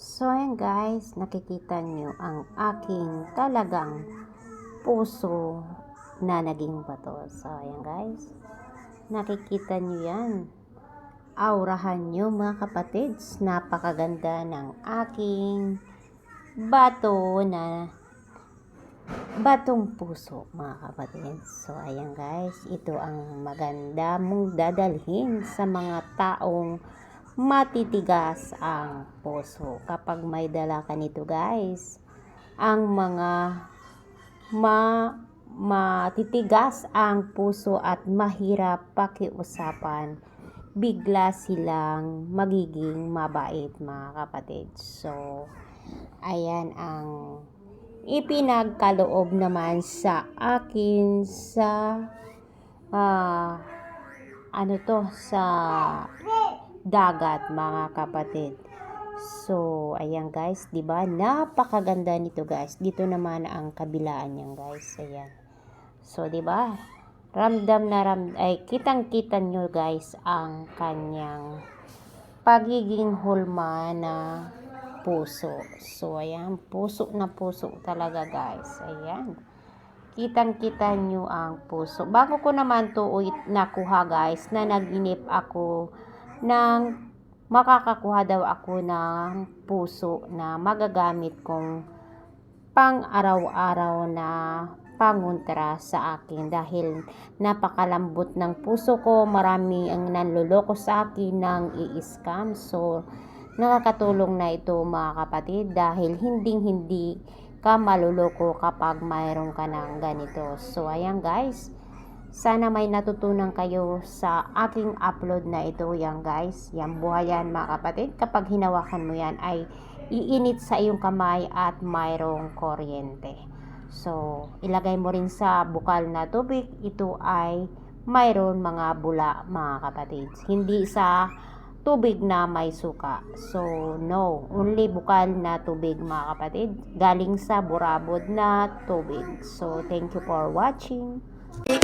So, ayan guys, nakikita nyo ang aking talagang puso na naging bato. So, ayan guys, nakikita nyo yan. Aurahan nyo mga kapatids, napakaganda ng aking bato na batong puso mga kapatids. So, ayan guys, ito ang maganda mong dadalhin sa mga taong matitigas ang puso. Kapag may dala ka nito guys, ang mga ma matitigas ang puso at mahirap pakiusapan, bigla silang magiging mabait mga kapatid. So, ayan ang ipinagkaloob naman sa akin sa ah, ano to sa dagat mga kapatid. So, ayan guys, 'di ba? Napakaganda nito guys. Dito naman ang kabilaan niyan guys. Ayan. So, 'di ba? Ramdam na ram ay kitang-kita nyo guys ang kanyang pagiging hulma na puso. So, ayan, puso na puso talaga guys. Ayan. Kitang-kita nyo ang puso. Bago ko naman to nakuha guys, na naginip ako ng makakakuha daw ako ng puso na magagamit kong pang araw-araw na panguntra sa akin dahil napakalambot ng puso ko. Marami ang nanloloko sa akin ng i-scam. So nakakatulong na ito mga kapatid dahil hindi hindi ka maluloko kapag mayroon ka ng ganito. So ayan guys sana may natutunan kayo sa aking upload na ito yan guys. Yan buhay yan mga kapatid. Kapag hinawakan mo yan ay iinit sa iyong kamay at mayroong kuryente. So, ilagay mo rin sa bukal na tubig. Ito ay mayroon mga bula mga kapatid. Hindi sa tubig na may suka. So, no. Only bukal na tubig mga kapatid. Galing sa burabod na tubig. So, thank you for watching. Yeah.